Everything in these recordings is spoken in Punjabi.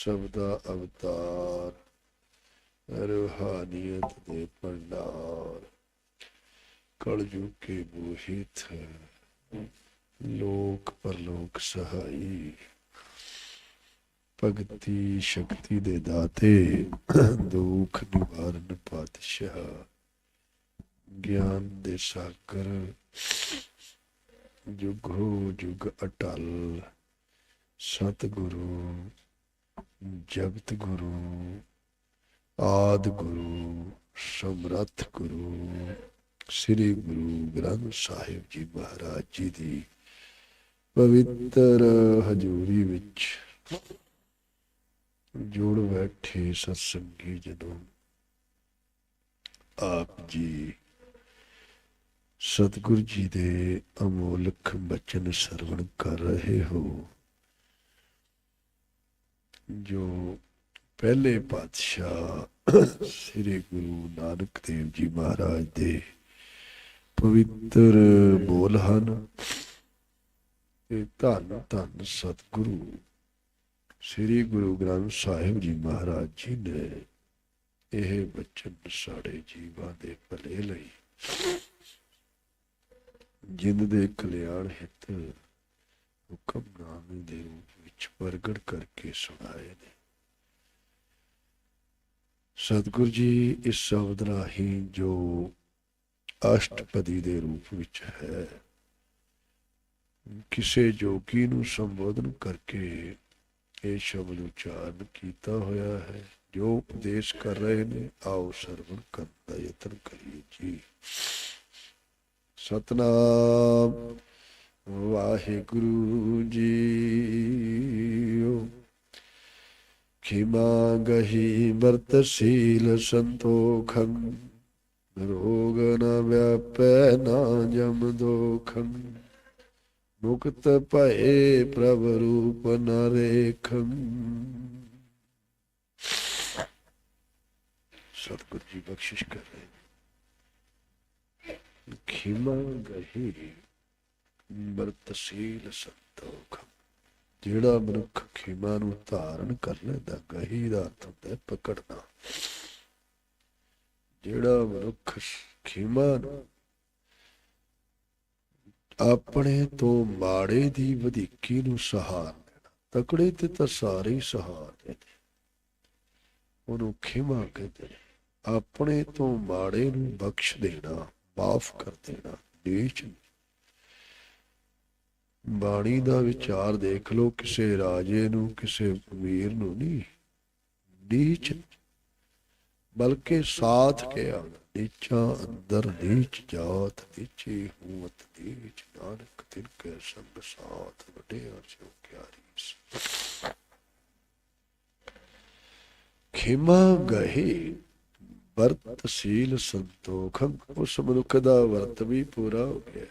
ਸ਼ਬਦਾ ਅਵਤਾਰ, ਰੂਹਾਨੀਅਤ ਦੇ ਭੰਡਾਰ, ਕਲਯੁਗ ਕੇ ਮੋਹਿਤ ਲੋਕ ਪਰਲੋਕ ਸਹਾਈ, ਭਗਤੀ ਸ਼ਕਤੀ ਦੇ ਦਾਤੇ, ਦੁੱਖ ਨਿਵਾਰਨ ਪਾਤਸ਼ਾਹ, ਗਿਆਨ ਦੇ ਸਾਗਰ, ਜੁਗੋ ਜੁਗ ਅਟਲ, ਸਤਿਗੁਰੂ ਜਗਤ ਗੁਰੂ, ਆਦ ਗੁਰੂ, ਸਮਰੱਥ ਗੁਰੂ, ਸ੍ਰੀ ਗੁਰੂ ਗ੍ਰੰਥ ਸਾਹਿਬ ਜੀ ਮਹਾਰਾਜ ਜੀ ਦੀ ਪਵਿੱਤਰ ਹਜ਼ੂਰੀ ਵਿੱਚ ਜੋੜ ਬੈਠੇ ਸਤਸੰਗੀ ਜਦੋਂ ਆਪ ਜੀ ਸਤਿਗੁਰੂ ਜੀ ਦੇ ਅਮੋਲਕ ਬਚਨ ਸਰਵਣ ਕਰ ਰਹੇ ਹੋ। ਜੋ ਪਹਿਲੇ ਪਾਤਸ਼ਾਹ ਸ੍ਰੀ ਗੁਰੂ ਨਾਨਕ ਦੇਵ ਜੀ ਮਹਾਰਾਜ ਦੇ ਪਵਿੱਤਰ ਬੋਲ ਹਨ ਤੇ ਧੰਨ ਧੰਨ ਸਤਿਗੁਰੂ ਸ੍ਰੀ ਗੁਰੂ ਗ੍ਰੰਥ ਸਾਹਿਬ ਜੀ ਮਹਾਰਾਜ ਜੀ ਨੇ ਇਹ ਬਚਨ ਸਾਡੇ ਜੀਵਾਂ ਦੇ ਭਲੇ ਲਈ ਜਿੰਦ ਦੇ ਕਲਿਆਣ ਹਿੱਤ ਹੁਕਮਨਾਮੇ ਦੇ ਰੂਪ ਵਿੱਚ ਪ੍ਰਗਟ ਕਰਕੇ ਸੁਣਾਏ ਨੇ। ਸਤਿਗੁਰ ਜੀ, ਇਸ ਸ਼ਬਦ ਰਾਹੀਂ ਜੋ ਅਸ਼ਟਪਦੀ ਦੇ ਰੂਪ ਵਿੱਚ ਹੈ, ਕਿਸੇ ਜੋਗੀ ਨੂੰ ਸੰਬੋਧਨ ਕਰਕੇ ਇਹ ਸ਼ਬਦ ਉਚਾਰਨ ਕੀਤਾ ਹੋਇਆ ਹੈ। ਜੋ ਉਪਦੇਸ਼ ਕਰ ਰਹੇ ਨੇ, ਆਓ ਸਰਵਣ ਕਰਨ ਦਾ ਯਤਨ ਕਰੀਏ ਜੀ। ਸਤਨਾਮ। ਵਾਹਿਗੁਰੂ ਜੀਓ। ਖਿਮਾ ਗਹੀ ਵਰਤ ਸੰਤੋਖੰ, ਰੋਗ ਨ ਵਿਆਪੈ ਨਾ ਜਮ ਦੋਖੰ। ਮੁਕਤ ਭਏ ਪ੍ਰਭ ਰੂਪ ਨ ਰੇਖੰ। ਸਤਿਗੁਰੂ ਜੀ ਬਖਸ਼ਿਸ਼ ਕਰ ਰਹੇ ਖਿਮਾ ਗਹੀ ਵਰਤਸ਼ੀਲ ਸੰਤੋਖ, ਜਿਹੜਾ ਮਨੁੱਖ ਖਿਮਾ ਨੂੰ ਧਾਰਨ ਕਰ ਲੈਂਦਾ ਗਹੀ ਦਾ ਅਰਥ ਹੁੰਦਾ ਪਕੜਨਾ। ਜਿਹੜਾ ਮਨੁੱਖ ਖਿਮਾ ਨੂੰ ਆਪਣੇ ਤੋਂ ਮਾੜੇ ਦੀ ਵਧੀਕੀ ਨੂੰ ਸਹਾਰ ਦੇਣਾ, ਤਕੜੇ ਤੇ ਤਾਂ ਸਾਰੇ ਹੀ ਸਹਾਰਦੇ ਨੇ ਉਹਨੂੰ ਖਿਮਾ ਕਹਿੰਦੇ ਨੇ, ਆਪਣੇ ਤੋਂ ਮਾੜੇ ਨੂੰ ਬਖਸ਼ ਦੇਣਾ, ਮਾਫ ਕਰ ਦੇਣਾ, ਨੀਚ ਬਾਣੀ ਦਾ ਵਿਚਾਰ ਦੇਖ ਲਓ, ਕਿਸੇ ਰਾਜੇ ਨੂੰ, ਕਿਸੇ ਅਮੀਰ ਨੂੰ ਨਹੀਂ, ਨੀਚ। ਬਲਕਿ ਸਾਥ ਕਿਹਾ ਨੀਚਾ ਅੰਦਰ ਨੀਚ ਜਾਤ, ਨੀਚੀ ਹੂਤ ਨੀਚ। ਨਾਨਕ ਤਿਨ ਕੇ ਸੰਗ ਸਾਥ, ਵਡਿਆ ਸਿਓ ਕਿਆਰੀ ਖਿਮਾ ਗਹੀ, ਵਰਤ ਸੀਲ ਸੰਤੋਖ। ਉਸ ਮਨੁੱਖ ਦਾ ਵਰਤ ਵੀ ਪੂਰਾ ਹੋ ਗਿਆ।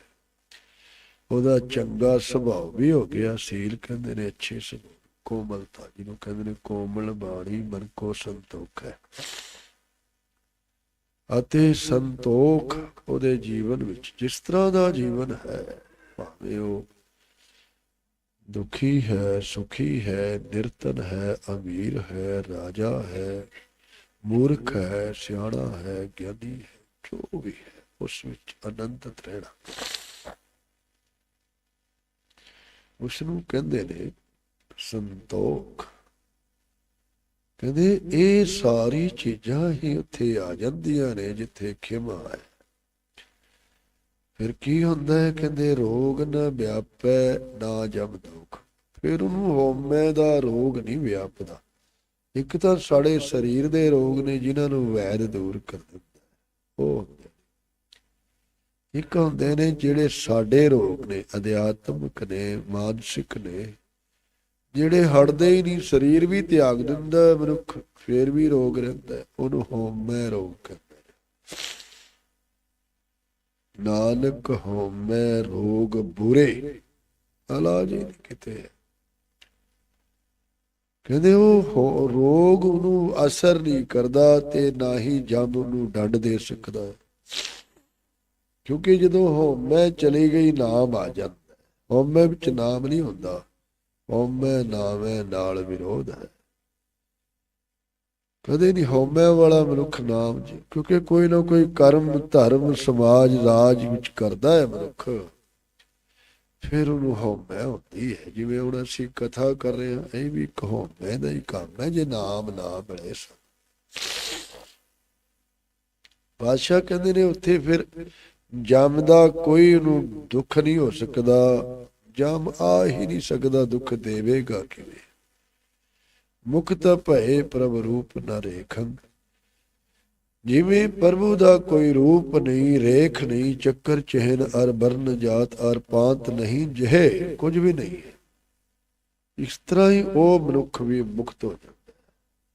ਉਹਦਾ ਚੰਗਾ ਸੁਭਾਅ ਵੀ ਹੋ ਗਿਆ, ਸੀਲ ਕਹਿੰਦੇ ਨੇ ਅੱਛੇ ਸੁਭਾਅ ਕੋਮਲਤਾ ਜਿਹਨੂੰ ਕਹਿੰਦੇ ਨੇ ਕੋਮਲ ਬਾਣੀ ਮਨ ਕੋ ਸੰਤੋਖ ਹੈ। ਅਤੇ ਸੰਤੋਖ ਉਹਦੇ ਜੀਵਨ ਵਿੱਚ ਜਿਸ ਤਰ੍ਹਾਂ ਦਾ ਜੀਵਨ ਹੈ, ਭਾਵੇਂ ਉਹ ਦੁਖੀ ਹੈ, ਸੁਖੀ ਹੈ, ਨਿਰਤਨ ਹੈ, ਅਮੀਰ ਹੈ, ਰਾਜਾ ਹੈ, ਮੂਰਖ ਹੈ, ਸਿਆਣਾ ਹੈ, ਗਿਆਨੀ ਹੈ, ਜੋ ਵੀ ਹੈ, ਉਸ ਵਿੱਚ ਅਨੰਤਤ ਰਹਿਣਾ ਉਸ ਨੂੰ ਕਹਿੰਦੇ ਨੇ ਸੰਤੋਖ ਕਹਿੰਦੇ ਇਹ ਸਾਰੀ ਚੀਜ਼ਾਂ ਹੀ ਉੱਥੇ ਆ ਜਾਂਦੀਆਂ ਨੇ ਜਿੱਥੇ ਖਿਮਾ ਹੈ ਫਿਰ ਕੀ ਹੁੰਦਾ ਹੈ ਕਹਿੰਦੇ ਰੋਗ ਨਾ ਵਿਆਪੈ ਨਾ ਜਮ ਦੁਖ ਫਿਰ ਉਹਨੂੰ ਹਉਮੈ ਦਾ ਰੋਗ ਨਹੀਂ ਵਿਆਪਦਾ ਇੱਕ ਤਾਂ ਸਾਡੇ ਸਰੀਰ ਦੇ ਰੋਗ ਨੇ ਜਿਨ੍ਹਾਂ ਨੂੰ ਵੈਦ ਦੂਰ ਕਰ ਦਿੰਦਾ ਉਹ ਹੁੰਦੇ ਇੱਕ ਹੁੰਦੇ ਨੇ ਜਿਹੜੇ ਸਾਡੇ ਰੋਗ ਨੇ, ਅਧਿਆਤਮਿਕ ਨੇ, ਮਾਨਸਿਕ ਨੇ, ਜਿਹੜੇ ਹਟਦੇ ਹੀ ਨਹੀਂ, ਸਰੀਰ ਵੀ ਤਿਆਗ ਦਿੰਦਾ ਮਨੁੱਖ, ਫੇਰ ਵੀ ਰੋਗ ਰਹਿੰਦਾ ਹੈ। ਉਹਨੂੰ ਹਉਮੈ ਰੋਗ ਕਹਿੰਦੇ ਨਾਨਕ ਹਉਮੈ ਰੋਗ ਬੁਰੇ, ਇਲਾਜ ਹੀ ਨਹੀਂ ਕਿਤੇ ਕਹਿੰਦੇ ਉਹ ਹੋ- ਰੋਗ ਉਹਨੂੰ ਅਸਰ ਨਹੀਂ ਕਰਦਾ ਤੇ ਨਾ ਹੀ ਜੰਮ ਉਹਨੂੰ ਡੰਡ ਦੇ ਸਕਦਾ ਕਿਉਂਕਿ ਜਦੋਂ ਹਉਮੈ ਚਲੀ ਗਈ, ਨਾਮ ਆ ਜਾਂਦਾ। ਹਉਮੈ ਵਿੱਚ ਨਾਮ ਨਹੀਂ ਹੁੰਦਾ। ਹਉਮੈ ਨਾਮੈ ਨਾਲ ਵਿਰੋਧ ਹੈ। ਕਦੇ ਨਹੀਂ ਹਉਮੈ ਵਾਲਾ ਮਨੁੱਖ ਨਾਮ ਜੀ, ਕਿਉਂਕਿ ਕੋਈ ਨਾ ਕੋਈ ਕਰਮ, ਧਰਮ, ਸਮਾਜ, ਰਾਜ ਵਿੱਚ ਕਰਦਾ ਹੈ ਮਨੁੱਖ। ਫਿਰ ਉਹਨੂੰ ਹਉਮੈ ਹੁੰਦੀ ਹੈ। ਜਿਵੇਂ ਹੁਣ ਅਸੀਂ ਕਥਾ ਕਰ ਰਹੇ ਹਾਂ, ਇਹ ਵੀ ਇੱਕ ਹਉਮੈ ਦਾ ਹੀ ਕੰਮ ਹੈ, ਜੇ ਨਾਮ ਨਾ ਮਿਲੇ ਸੋ ਬਾਦਸ਼ਾਹ ਕਹਿੰਦੇ ਨੇ, ਉੱਥੇ ਫਿਰ ਜਮ ਕੋਈ ਉਹਨੂੰ ਦੁੱਖ ਨਹੀਂ ਹੋ ਸਕਦਾ, ਜਮ ਆ ਹੀ ਨਹੀਂ ਸਕਦਾ ਦੁੱਖ ਦੇਵੇਗਾ ਕਿਵੇਂ? ਮੁਕਤ ਭਏ ਪ੍ਰਭ ਰੂਪ ਨ ਰੇਖੰ। ਜਿਵੇਂ ਪ੍ਰਭੂ ਦਾ ਕੋਈ ਰੂਪ ਨਹੀਂ, ਰੇਖ ਨਹੀਂ, ਚੱਕਰ, ਚਿਹਨ, ਅਰ ਬਰਨ ਜਾਤ, ਅਰ ਪਾਂਤ ਨਹੀਂ, ਜਿਹੇ ਕੁਝ ਵੀ ਨਹੀਂ ਹੈ। ਇਸ ਤਰ੍ਹਾਂ ਹੀ ਉਹ ਮਨੁੱਖ ਵੀ ਮੁਕਤ ਹੋ ਜਾਂਦਾ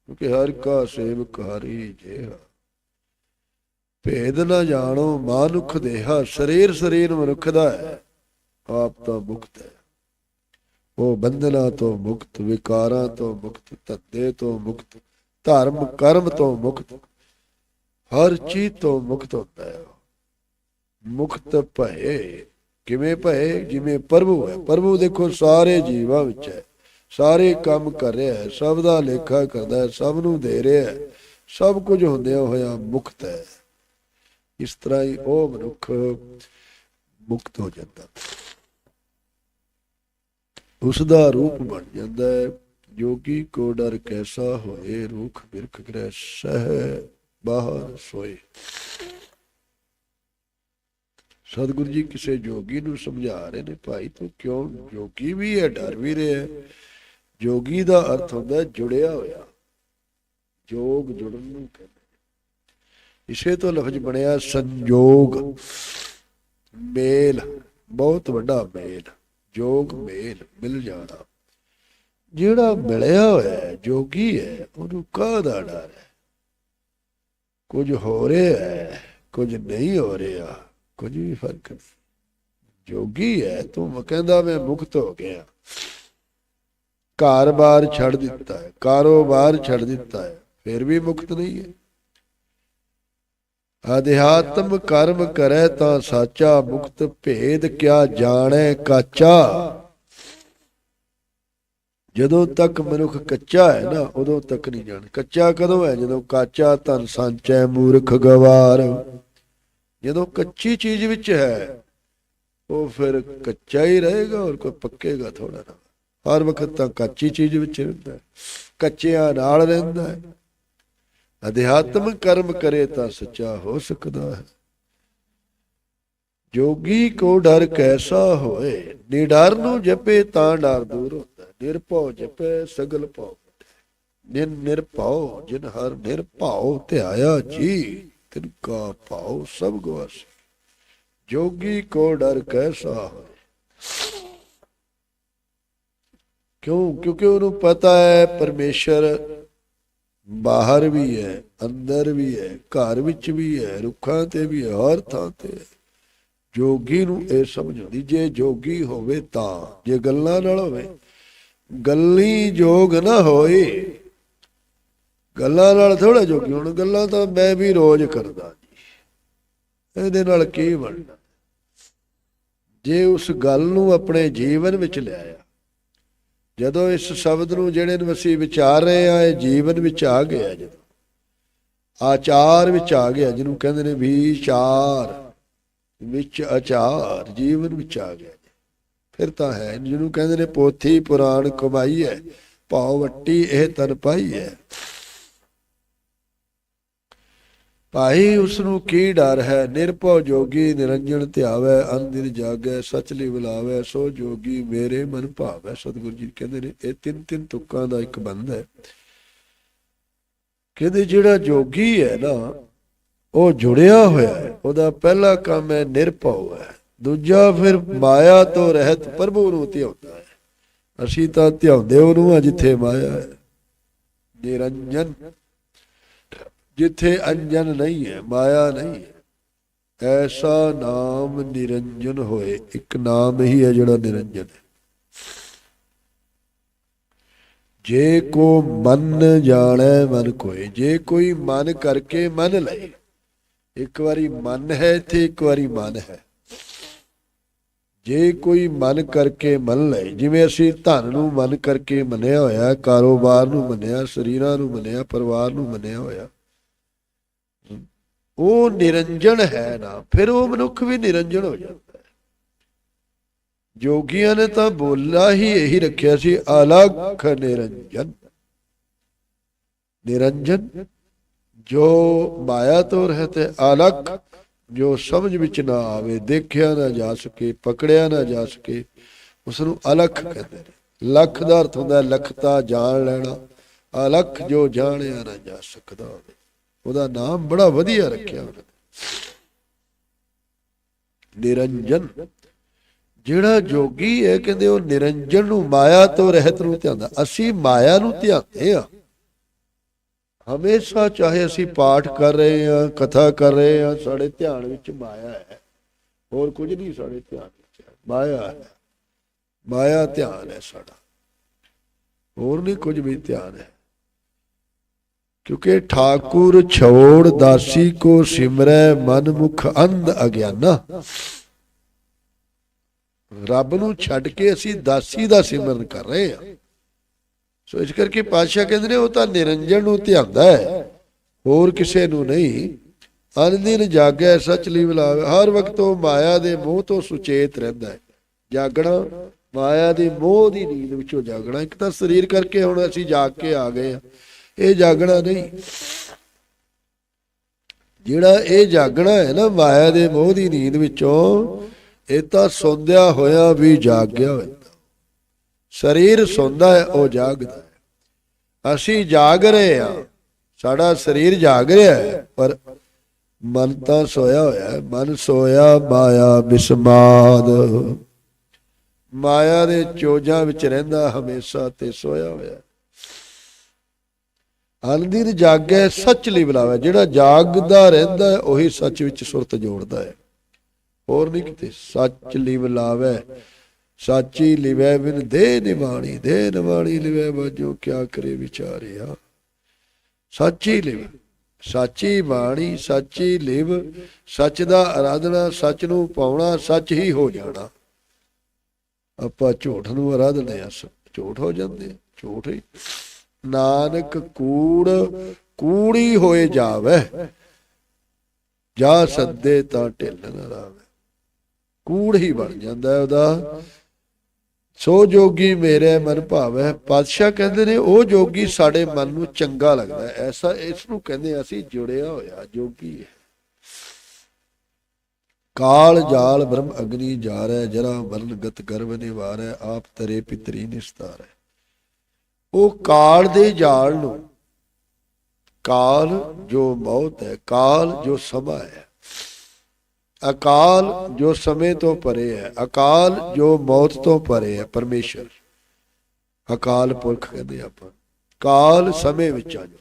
ਕਿਉਂਕਿ ਹਰ ਕਾ ਸੇਵਕ ਹਰੀ ਜਿਹਾ ਭੇਦ ਨਾ ਜਾਣੋ, ਮਾਨੁਖ ਦੇਹਾ, ਸਰੀਰ ਸਰੀਰ ਮਨੁੱਖ ਦਾ ਹੈ, ਆਪ ਤਾਂ ਮੁਕਤ ਹੈ। ਉਹ ਬੰਧਨਾਂ ਤੋਂ ਮੁਕਤ, ਵਿਕਾਰਾਂ ਤੋਂ ਮੁਕਤ, ਧੱਦੇ ਤੋਂ ਮੁਕਤ, ਧਰਮ, ਕਰਮ ਤੋਂ ਮੁਕਤ, ਹਰ ਚੀਜ਼ ਤੋਂ ਮੁਕਤ ਹੁੰਦਾ ਹੈ। ਮੁਕਤ ਭਏ, ਕਿਵੇਂ ਭਏ? ਜਿਵੇਂ ਪ੍ਰਭੂ ਹੈ। ਪ੍ਰਭੂ ਦੇਖੋ, ਸਾਰੇ ਜੀਵਾਂ ਵਿੱਚ ਹੈ। ਸਾਰੇ ਕੰਮ ਕਰ ਰਿਹਾ ਹੈ। ਸਭ ਦਾ ਲੇਖਾ ਕਰਦਾ ਹੈ। ਸਭ ਨੂੰ ਦੇ ਰਿਹਾ ਹੈ। ਸਭ ਕੁਝ ਹੁੰਦਿਆਂ ਹੋਇਆ ਮੁਕਤ ਹੈ। ਇਸ ਤਰ੍ਹਾਂ ਹੀ ਉਹ ਮਨੁੱਖ ਮੁਕਤ ਹੋ ਜਾਂਦਾ ਉਸ ਦਾ ਰੂਪ ਬਣ ਜਾਂਦਾ ਹੈ। ਜੋਗੀ ਕੋ ਡਰ ਕੈਸਾ ਹੋਏ, ਰੂਖ ਬਿਰਖ ਗ੍ਰਹਿ ਸਹਿ ਬਾਹਰ ਸੋਏ। ਸਤਿਗੁਰੂ ਜੀ ਕਿਸੇ ਜੋਗੀ ਨੂੰ ਸਮਝਾ ਰਹੇ ਨੇ, ਭਾਈ ਤੂੰ ਕਿਉਂ ਜੋਗੀ ਵੀ ਹੈ, ਡਰ ਵੀ ਰਿਹਾ ਜੋਗੀ ਦਾ ਅਰਥ ਹੁੰਦਾ ਜੁੜਿਆ ਹੋਇਆ। ਜੋਗ ਜੁੜਨ ਨੂੰ ਕਹਿੰਦੇ ਇਸੇ ਤੋਂ ਲਫ਼ਜ਼ ਬਣਿਆ ਸੰਜੋਗ, ਮੇਲ, ਬਹੁਤ ਵੱਡਾ ਮੇਲ, ਜੋਗ, ਮੇਲ, ਮਿਲ ਜਾਣਾ। ਜਿਹੜਾ ਮਿਲਿਆ ਹੋਇਆ ਜੋਗੀ ਹੈ, ਉਹਨੂੰ ਕਾਹਦਾ ਡਰ ਹੈ? ਕੁਝ ਹੋ ਰਿਹਾ ਹੈ, ਕੁਝ ਨਹੀਂ ਹੋ ਰਿਹਾ, ਕੁਝ ਵੀ ਫ਼ਰਕ ਨਹੀਂ। ਜੋਗੀ ਹੈ, ਤੂੰ ਕਹਿੰਦਾ ਮੈਂ ਮੁਕਤ ਹੋ ਗਿਆ। ਘਰ-ਬਾਰ ਛੱਡ ਦਿੱਤਾ ਹੈ, ਕਾਰੋਬਾਰ ਛੱਡ ਦਿੱਤਾ ਹੈ, ਫਿਰ ਵੀ ਮੁਕਤ ਨਹੀਂ ਹੈ। ਅਧਿਆਤਮ ਕਰਮ ਕਰੈ ਤਾਂ ਸਾਚਾ ਮੁਕਤ ਭੇਦ ਕਿਆ ਜਾਣੈ ਕਾਚਾ। ਜਦੋਂ ਤੱਕ ਮਨੁੱਖ ਕੱਚਾ ਹੈ ਨਾ, ਉਦੋਂ ਤੱਕ ਨਹੀਂ ਜਾਣ ਕੱਚਾ ਕਦੋਂ ਹੈ? ਜਦੋਂ ਕਾਚਾ ਧਨ ਸੰਚੈ ਮੂਰਖ ਗਵਾਰ। ਜਦੋਂ ਕੱਚੀ ਚੀਜ਼ ਵਿੱਚ ਹੈ, ਉਹ ਫਿਰ ਕੱਚਾ ਹੀ ਰਹੇਗਾ ਔਰ ਕੋਈ ਪੱਕੇਗਾ ਥੋੜਾ ਨਾ। ਹਰ ਵਕਤ ਤਾਂ ਕੱਚੀ ਚੀਜ਼ ਵਿੱਚ ਰਹਿੰਦਾ ਕੱਚਿਆਂ ਨਾਲ ਰਹਿੰਦਾ ਹੈ। ਅਧਿਆਤਮ ਕਰਮ ਕਰੇ ਤਾਂ ਸੱਚਾ ਹੋ ਸਕਦਾ ਹੈ। ਜੋਗੀ ਕੋ ਡਰ ਕੈਸਾ ਹੋਏ? ਨਿਡਰ ਨੂੰ ਜਪੇ ਤਾਂ ਡਰ ਦੂਰ ਹੁੰਦਾ। ਹੈ। ਨਿਰਭਉ ਜਪੇ ਸਗਲ ਭਉ ਨਿਰ ਨਿਰਭਉ ਜਿਨ ਹਰ ਨਿਰਭਉ ਧਿਆਇਆ ਜੀ, ਤਿਨ ਕਾ ਭਾਉ ਸਭ ਗਵਾਸ ਜੋਗੀ ਕੋ ਡਰ ਕੈਸਾ ਹੋਏ? ਕਿਉਂ? ਕਿਉਂਕਿ ਉਹਨੂੰ ਪਤਾ ਹੈ ਪਰਮੇਸ਼ਰ ਬਾਹਰ ਵੀ ਹੈ, ਅੰਦਰ ਵੀ ਹੈ, ਘਰ ਵਿੱਚ ਵੀ ਹੈ, ਰੁੱਖਾਂ ਤੇ ਵੀ ਹੈ, ਹਰ ਥਾਂ ਤੇ ਹੈ। ਜੋਗੀ ਨੂੰ ਇਹ ਸਮਝ ਆਉਂਦੀ, ਜੇ ਜੋਗੀ ਹੋਵੇ ਤਾਂ, ਜੇ ਗੱਲਾਂ ਨਾਲ ਹੋਵੇ, ਗੱਲੀ ਜੋਗ ਨਾ ਹੋਏ। ਗੱਲਾਂ ਨਾਲ ਥੋੜਾ ਜੋਗੀ ਹੁਣ, ਗੱਲਾਂ ਤਾਂ ਮੈਂ ਵੀ ਰੋਜ਼ ਕਰਦਾ ਜੀ। ਇਹਦੇ ਨਾਲ ਕੀ ਬਣਨਾ? ਜੇ ਉਸ ਗੱਲ ਨੂੰ ਆਪਣੇ ਜੀਵਨ ਵਿੱਚ ਲਿਆਇਆ ਜਦੋਂ ਇਸ ਸ਼ਬਦ ਨੂੰ ਜਿਹੜੇ ਨੂੰ ਅਸੀਂ ਵਿਚਾਰ ਰਹੇ ਆ, ਇਹ ਜੀਵਨ ਵਿੱਚ ਆ ਗਿਆ ਜਦੋਂ ਆਚਾਰ ਵਿੱਚ ਆ ਗਿਆ, ਜਿਹਨੂੰ ਕਹਿੰਦੇ ਨੇ ਵਿਚਾਰ। ਵਿੱਚ ਆਚਾਰ, ਜੀਵਨ ਵਿੱਚ ਆ ਗਿਆ ਫਿਰ ਤਾਂ ਹੈ ਜਿਹਨੂੰ ਕਹਿੰਦੇ ਨੇ ਪੋਥੀ ਪੁਰਾਣ ਕਮਾਈ ਹੈ ਭਾਉ ਵੱਟੀ ਇਹ ਤਨ ਪਾਈ ਹੈ। ਭਾਈ ਉਸ ਨੂੰ ਕੀ ਡਰ ਹੈ? ਨਿਰਭਉ ਜੋਗੀ ਨਿਰੰਜਨ ਧਿਆਵੈ ਅੰਦਿਰ ਜਾਗੈ, ਸਚ ਲਈ ਬੁਲਾਵੈ, ਸੋ ਜੋਗੀ ਮੇਰੇ ਮਨ ਭਾਵੈ। ਸਤਿਗੁਰੂ ਜੀ ਕਹਿੰਦੇ ਨੇ, ਇਹ ਤਿੰਨ ਤਿੰਨ ਤੁਕਾਂ ਦਾ ਇੱਕ ਬੰਦ ਹੈ। ਕਹਿੰਦੇ ਜਿਹੜਾ ਜੋਗੀ ਹੈ ਨਾ, ਉਹ ਜੁੜਿਆ ਹੋਇਆ ਹੈ, ਉਹਦਾ ਪਹਿਲਾ ਕੰਮ ਹੈ ਨਿਰਭਉ ਹੈ। ਦੂਜਾ ਫਿਰ ਮਾਇਆ ਤੋਂ ਰਹਿਤ ਪ੍ਰਭੂ ਨੂੰ ਧਿਆਉਂਦਾ ਹੈ। ਅਸੀਂ ਤਾਂ ਧਿਆਉਂਦੇ ਉਹਨੂੰ ਆ ਜਿੱਥੇ ਮਾਇਆ ਹੈ। ਨਿਰੰਜਨ ਜਿੱਥੇ ਅੰਜਨ ਨਹੀਂ ਹੈ, ਮਾਇਆ ਨਹੀਂ ਹੈ। ਐਸਾ ਨਾਮ ਨਿਰੰਜਨ ਹੋਏ। ਇੱਕ ਨਾਮ ਹੀ ਹੈ ਜਿਹੜਾ ਨਿਰੰਜਨ ਹੈ। ਜੇ ਕੋ ਮਨ ਜਾਣੈ, ਮਨ ਕੋਏ। ਜੇ ਕੋਈ ਮਨ ਕਰਕੇ ਮਨ ਲਏ, ਇੱਕ ਵਾਰੀ ਮਨ ਹੈ ਤੇ ਇੱਕ ਵਾਰੀ ਮਨ ਹੈ। ਜੇ ਕੋਈ ਮਨ ਕਰਕੇ ਮੰਨ ਲਏ, ਜਿਵੇਂ ਅਸੀਂ ਧਨ ਨੂੰ ਮਨ ਕਰਕੇ ਮੰਨਿਆ ਹੋਇਆ, ਕਾਰੋਬਾਰ ਨੂੰ ਮੰਨਿਆ, ਸਰੀਰਾਂ ਨੂੰ ਮੰਨਿਆ, ਪਰਿਵਾਰ ਨੂੰ ਮੰਨਿਆ ਹੋਇਆ ਉਹ ਨਿਰੰਜਨ ਹੈ ਨਾ, ਫਿਰ ਉਹ ਮਨੁੱਖ ਵੀ ਨਿਰੰਜਨ ਹੋ ਜਾਂਦਾ ਹੈ। ਜੋਗੀਆਂ ਨੇ ਤਾਂ ਬੋਲਾ ਹੀ ਇਹੀ ਰੱਖਿਆ ਸੀ ਅਲਖ ਨਿਰੰਜਨ। ਨਿਰੰਜਨ, ਜੋ ਮਾਇਆ ਤੋਂ ਰਹਿਤ ਹੈ ਅਲਖ ਜੋ ਸਮਝ ਵਿੱਚ ਨਾ ਆਵੇ, ਦੇਖਿਆ ਨਾ ਜਾ ਸਕੇ, ਪਕੜਿਆ ਨਾ ਜਾ ਸਕੇ ਉਸ ਨੂੰ ਅਲਖ ਕਹਿੰਦੇ ਨੇ। ਲੱਖ ਦਾ ਅਰਥ ਹੁੰਦਾ ਹੈ, ਲਖਤਾ ਜਾਣ ਲੈਣਾ, ਅਲਖ ਜੋ ਜਾਣਿਆ ਨਾ ਜਾ ਸਕਦਾ ਹੋਵੇ। ਉਹਦਾ ਨਾਮ ਬੜਾ ਵਧੀਆ ਰੱਖਿਆ। ਉਹਨਾਂ ਨੇ ਨਿਰੰਜਨ। ਜਿਹੜਾ ਜੋਗੀ ਹੈ ਕਹਿੰਦੇ ਉਹ ਨਿਰੰਜਨ ਨੂੰ ਮਾਇਆ ਤੋਂ ਰਹਿਤ ਨੂੰ ਧਿਆਉਂਦਾ। ਅਸੀਂ ਮਾਇਆ ਨੂੰ ਧਿਆਉਂਦੇ ਆ ਹਮੇਸ਼ਾ ਚਾਹੇ ਅਸੀਂ ਪਾਠ ਕਰ ਰਹੇ ਹਾਂ ਕਥਾ ਕਰ ਰਹੇ ਹਾਂ ਸਾਡੇ ਧਿਆਨ ਵਿੱਚ ਮਾਇਆ ਹੈ। ਹੋਰ ਕੁਝ ਨਹੀਂ ਸਾਡੇ ਧਿਆਨ ਵਿੱਚ ਹੈ, ਮਾਇਆ ਹੈ। ਮਾਇਆ ਧਿਆਨ ਹੈ ਸਾਡਾ। ਹੋਰ ਨਹੀਂ ਕੁਝ ਵੀ ਧਿਆਨ ਹੈ। ਕਿਉਂਕਿ ਠਾਕੁਰ ਛੋੜ ਦਾਸੀ ਕੋ ਸਿਮਰੈ ਮਨ ਮੁਖ ਅੰਧ ਅਗਿਆਨਾ। ਰੱਬ ਨੂੰ ਛੱਡ ਕੇ ਅਸੀਂ ਦਾਸੀ ਦਾ ਸਿਮਰਨ ਕਰ ਰਹੇ ਹਾਂ। ਸੋ ਇਸ ਕਰਕੇ ਪਾਤਸ਼ਾਹ ਕਹਿੰਦੇ ਨੇ, ਉਹ ਤਾਂ ਨਿਰੰਜਨ ਨੂੰ ਧਿਆਉਂਦਾ ਹੈ, ਹੋਰ ਕਿਸੇ ਨੂੰ ਨਹੀਂ। ਅਨਦਿਨ ਜਾਗੈ ਸੱਚ ਲਈ ਬੁਲਾਵੇ ਹਰ ਵਕਤ ਉਹ ਮਾਇਆ ਦੇ ਮੋਹ ਤੋਂ ਸੁਚੇਤ ਰਹਿੰਦਾ ਹੈ। ਜਾਗਣਾ, ਮਾਇਆ ਦੇ ਮੋਹ ਦੀ ਨੀਂਦ ਵਿੱਚੋਂ ਜਾਗਣਾ, ਇੱਕ ਤਾਂ ਸਰੀਰ ਕਰਕੇ ਹੁਣ ਅਸੀਂ ਜਾਗ ਕੇ ਆ ਗਏ ਆ ਇਹ ਜਾਗਣਾ ਨਹੀਂ। ਜਿਹੜਾ ਇਹ ਜਾਗਣਾ ਹੈ ਨਾ, ਮਾਇਆ ਦੇ ਮੋਹ ਦੀ ਨੀਂਦ ਵਿੱਚੋਂ, ਇਹ ਤਾਂ ਸੌਂਦਿਆ ਹੋਇਆ ਵੀ ਜਾਗ ਗਿਆ ਹੋਇਆ। ਸਰੀਰ ਸੌਂਦਾ ਹੈ, ਉਹ ਜਾਗਦਾ ਹੈ। ਅਸੀਂ ਜਾਗ ਰਹੇ ਹਾਂ, ਸਾਡਾ ਸਰੀਰ ਜਾਗ ਰਿਹਾ ਹੈ, ਪਰ ਮਨ ਤਾਂ ਸੋਇਆ ਹੋਇਆ ਹੈ। ਮਨ ਸੋਇਆ ਮਾਇਆ ਬਿਸਮਾਦ। ਮਾਇਆ ਦੇ ਚੋਜਾਂ ਵਿੱਚ ਰਹਿੰਦਾ ਹਮੇਸ਼ਾ ਤੇ ਸੋਇਆ ਹੋਇਆ। ਅਨੰਦਿਰ ਜਾਗੈ ਸੱਚ ਲਈ ਬੁਲਾਵੇ। ਜਿਹੜਾ ਜਾਗਦਾ ਰਹਿੰਦਾ ਹੈ, ਉਹੀ ਸੱਚ ਵਿੱਚ ਸੁਰਤ ਜੋੜਦਾ ਹੈ। ਹੋਰ ਨਹੀਂ ਕਿਤੇ ਸੱਚ ਲਈ ਬੁਲਾਵੇ। ਸਾਚੀ ਲਿਵੈ ਬਿਨ ਦੇ ਨਿਵਾਣੀ ਦੇ ਨਿਵਾਣੀ ਲਿਵੈ ਬਾਜੋ ਕਿਆ ਕਰੇ ਵਿਚਾਰਿਆ। ਸਾਚੀ ਲਿਵ, ਸਾਚੀ ਬਾਣੀ, ਸਾਚੀ ਲਿਵ, ਸੱਚ ਦਾ ਆਰਾਧਨਾ ਸੱਚ ਨੂੰ ਪਾਉਣਾ, ਸੱਚ ਹੀ ਹੋ ਜਾਣਾ। ਆਪਾਂ ਝੂਠ ਨੂੰ ਆਰਾਧਨੇ ਆ ਝੂਠ ਹੋ ਜਾਂਦੇ ਝੂਠ ਹੀ। ਨਾਨਕ ਕੂੜ, ਕੂੜੀ ਹੋਏ ਜਾਵੇ, ਜਾ ਸੱਦੇ ਤਾਂ ਢਿੱਲ ਨਾ ਰਾਵੇ। ਕੂੜ ਹੀ ਬਣ ਜਾਂਦਾ ਹੈ ਉਹਦਾ। ਸੋ ਜੋਗੀ ਮੇਰੇ ਮਨ ਭਾਵੈ। ਪਾਤਸ਼ਾਹ ਕਹਿੰਦੇ ਨੇ, ਉਹ ਜੋਗੀ ਸਾਡੇ ਮਨ ਨੂੰ ਚੰਗਾ ਲੱਗਦਾ ਐਸਾ ਇਸ ਨੂੰ ਕਹਿੰਦੇ ਅਸੀਂ ਜੁੜਿਆ ਹੋਇਆ ਜੋਗੀ ਹੈ। ਕਾਲ ਜਾਲ ਬ੍ਰਹਮ ਅਗਨੀ ਜਾਰੈ, ਜਰਾ ਮਰਨ ਗਤ ਗਰਭ ਨਿਵਾਰੈ, ਆਪ ਤਰੇ ਪਿਤਰੀ ਨਿਸਤਾਰੈ। ਉਹ ਕਾਲ ਦੇ ਜਾਲ ਨੂੰ। ਕਾਲ ਜੋ ਮੌਤ ਹੈ, ਕਾਲ ਜੋ ਸਮਾਂ ਹੈ। ਅਕਾਲ ਜੋ ਸਮੇਂ ਤੋਂ ਪਰੇ ਹੈ, ਅਕਾਲ ਜੋ ਮੌਤ ਤੋਂ ਪਰੇ ਹੈ, ਪਰਮੇਸ਼ਰ। ਅਕਾਲ ਪੁਰਖ ਕਹਿੰਦੇ ਆਪਾਂ। ਕਾਲ ਸਮੇਂ ਵਿੱਚ ਆ ਜਾ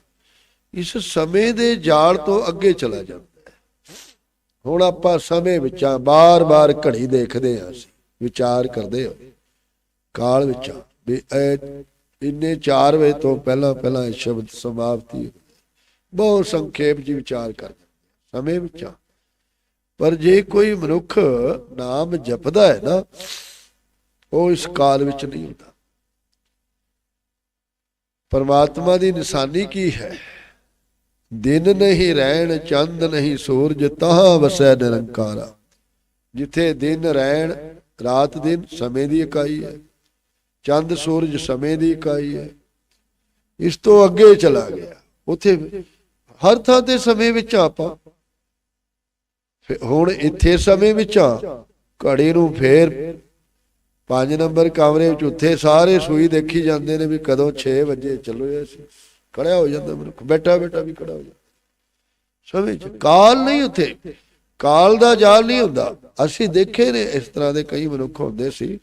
ਇਸ ਸਮੇਂ ਦੇ ਜਾਲ ਤੋਂ ਅੱਗੇ ਚਲਾ ਜਾਂਦਾ ਹੈ। ਹੁਣ ਆਪਾਂ ਸਮੇਂ ਵਿੱਚ ਆ ਬਾਰ-ਬਾਰ ਘੜੀ ਦੇਖਦੇ ਆ ਅਸੀਂ, ਵਿਚਾਰ ਕਰਦੇ ਹਾਂ। ਕਾਲ ਵਿੱਚ ਵੀ ਇਹ ਇੰਨੇ 4 ਵਜੇ ਤੋਂ ਪਹਿਲਾਂ ਪਹਿਲਾਂ ਇਹ ਸ਼ਬਦ ਸਮਾਪਤੀ ਬਹੁਤ ਸੰਖੇਪ ਜੀ ਵਿਚਾਰ ਕਰ ਸਮੇਂ ਵਿੱਚ ਪਰ ਜੇ ਕੋਈ ਮਨੁੱਖ ਨਾਮ ਜਪਦਾ ਹੈ ਨਾ, ਉਹ ਇਸ ਕਾਲ ਵਿੱਚ ਨਹੀਂ ਹੁੰਦਾ। ਪਰਮਾਤਮਾ ਦੀ ਨਿਸ਼ਾਨੀ ਕੀ ਹੈ? ਦਿਨ ਨਹੀਂ ਰਹਿਣ, ਚੰਦ ਨਹੀਂ ਸੂਰਜ ਤਹਾਂ ਵਸੈ ਨਿਰੰਕਾਰਾ। ਜਿੱਥੇ ਦਿਨ ਰਹਿਣ, ਰਾਤ ਦਿਨ ਸਮੇਂ ਦੀ ਇਕਾਈ ਹੈ। ਚੰਦ ਸੂਰਜ ਸਮੇਂ ਦੀ ਇਕਾਈ ਹੈ। ਇਸ ਤੋਂ ਅੱਗੇ ਚਲਾ ਗਿਆ। ਉਥੇ ਹਰ ਥਾਂ ਤੇ ਸਮੇਂ ਵਿੱਚ ਆਪਾਂ ਹੁਣ ਇੱਥੇ ਸਮੇਂ ਵਿੱਚ ਆ। ਘੜੀ ਨੂੰ ਫੇਰ 5 ਨੰਬਰ ਕਮਰੇ ਵਿੱਚ ਉੱਥੇ ਸਾਰੇ ਸੂਈ ਦੇਖੀ ਜਾਂਦੇ ਨੇ ਵੀ ਕਦੋਂ 6 ਵਜੇ ਚੱਲੋ ਅਸੀਂ ਖੜਿਆ ਹੋ ਜਾਂਦਾ ਮਨੁੱਖ। ਬੈਠਾ ਬੈਠਾ ਵੀ ਖੜਾ ਹੋ ਜਾਂਦਾ। ਸਮੇਂ ਚ ਕਾਲ ਨਹੀਂ ਉੱਥੇ। ਕਾਲ ਦਾ ਜਾਲ ਨਹੀਂ ਹੁੰਦਾ। ਅਸੀਂ ਦੇਖੇ ਨੇ ਇਸ ਤਰ੍ਹਾਂ ਦੇ ਕਈ ਮਨੁੱਖ ਹੁੰਦੇ ਸੀ।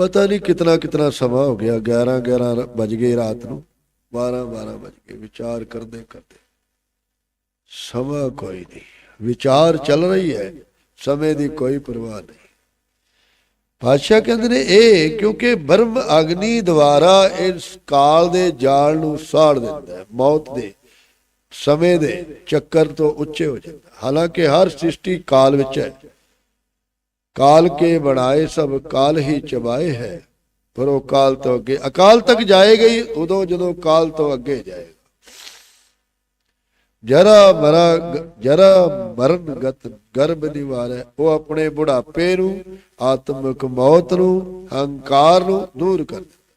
ਪਤਾ ਨਹੀਂ ਕਿਤਨਾ ਕਿਤਨਾ ਸਮਾਂ ਹੋ ਗਿਆ 11 11 ਵਜ ਗਏ ਰਾਤ ਨੂੰ। 12 12 ਵਜ ਗਏ, ਵਿਚਾਰ ਕਰਦੇ ਕਰਦੇ। ਸਮਾਂ ਕੋਈ ਨਹੀਂ। ਵਿਚਾਰ ਚੱਲ ਰਹੀ ਹੈ, ਸਮੇਂ ਦੀ ਕੋਈ ਪਰਵਾਹ ਨਹੀਂ। ਪਾਤਸ਼ਾਹ ਕਹਿੰਦੇ ਨੇ ਇਹ, ਕਿਉਂਕਿ ਬਰਮ ਅਗਨੀ ਦੁਆਰਾ ਇਸ ਕਾਲ ਦੇ ਜਾਲ ਨੂੰ ਸਾੜ ਦਿੰਦਾ ਹੈ, ਮੌਤ ਦੇ ਸਮੇਂ ਦੇ ਚੱਕਰ ਤੋਂ ਉੱਚੇ ਹੋ ਜਾਂਦਾ ਹਾਲਾਂਕਿ ਹਰ ਸ੍ਰਿਸ਼ਟੀ ਕਾਲ ਵਿੱਚ ਹੈ। ਕਾਲ ਕੇ ਬਣਾਏ ਸਭ ਕਾਲ ਹੀ ਚਬਾਏ ਹੈ। ਪਰ ਉਹ ਕਾਲ ਤੋਂ ਅੱਗੇ, ਅਕਾਲ ਤੱਕ ਜਾਏਗਾ ਹੀ ਉਦੋਂ ਜਦੋਂ ਕਾਲ ਤੋਂ ਅੱਗੇ ਜਾਏਗਾ ਜਰਾ ਮਰਾ ਜਰਾ ਮਰਨ ਗਤ ਗਰਭ ਨਿਵਾਰੈ, ਉਹ ਆਪਣੇ ਬੁਢਾਪੇ ਨੂੰ, ਆਤਮਿਕ ਮੌਤ ਨੂੰ, ਹੰਕਾਰ ਨੂੰ ਦੂਰ ਕਰ ਦਿੰਦਾ।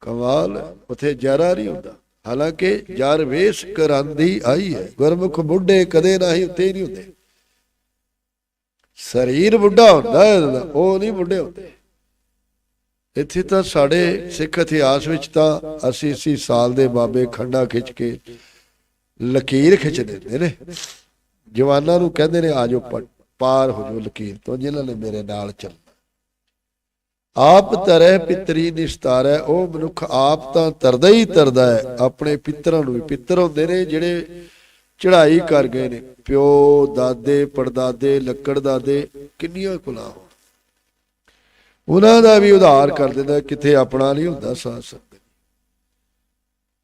ਕਮਾਲ, ਉਥੇ ਜਰਾ ਨਹੀਂ ਹੁੰਦਾ। ਹਾਲਾਂਕਿ ਜਰ ਵੇਸ਼ ਕਰਾਂਦੀ ਆਈ ਹੈ, ਗੁਰਮੁਖ ਬੁੱਢੇ ਕਦੇ ਨਹੀਂ ਉੱਤੇ ਨਹੀਂ ਹੁੰਦੇ। ਸਰੀਰ ਬੁੱਢਾ ਹੁੰਦਾ ਹੈ ਉਹ ਨਹੀਂ ਬੁੱਢੇ ਹੁੰਦੇ। ਇੱਥੇ ਤਾਂ ਸਾਡੇ ਸਿੱਖ ਇਤਿਹਾਸ ਵਿੱਚ ਤਾਂ 80 80 ਸਾਲ ਦੇ ਬਾਬੇ ਖੰਡਾ ਖਿੱਚ ਕੇ ਲਕੀਰ ਖਿੱਚ ਦਿੰਦੇ ਨੇ। ਜਵਾਨਾਂ ਨੂੰ ਕਹਿੰਦੇ ਨੇ ਆਜੋ ਪਾਰ ਹੋ ਜੋ ਲਕੀਰ ਤੋਂ, ਜਿਨ੍ਹਾਂ ਨੇ ਮੇਰੇ ਨਾਲ ਚੱਲਣਾ। ਆਪ ਤਰੈ ਪਿਤਰੀ ਨਿਸਤਾਰੈ, ਉਹ ਮਨੁੱਖ ਆਪ ਤਾਂ ਤਰਦਾ ਹੀ ਤਰਦਾ ਹੈ, ਆਪਣੇ ਪਿੱਤਰਾਂ ਨੂੰ ਵੀ ਪਿੱਤਰ ਹੁੰਦੇ ਨੇ, ਜਿਹੜੇ ਚੜ੍ਹਾਈ ਕਰ ਗਏ ਨੇ। ਪਿਓ, ਦਾਦੇ, ਪੜਦਾਦੇ, ਲੱਕੜ ਦਾਦੇ, ਕਿੰਨੀਆਂ ਕੁਲਾਂ ਉਹਨਾਂ ਦਾ ਵੀ ਉਧਾਰ ਕਰ ਦਿੰਦਾ ਕਿਥੇ ਆਪਣਾ ਨਹੀਂ ਹੁੰਦਾ ਸਾਥ ਸੰਗਤ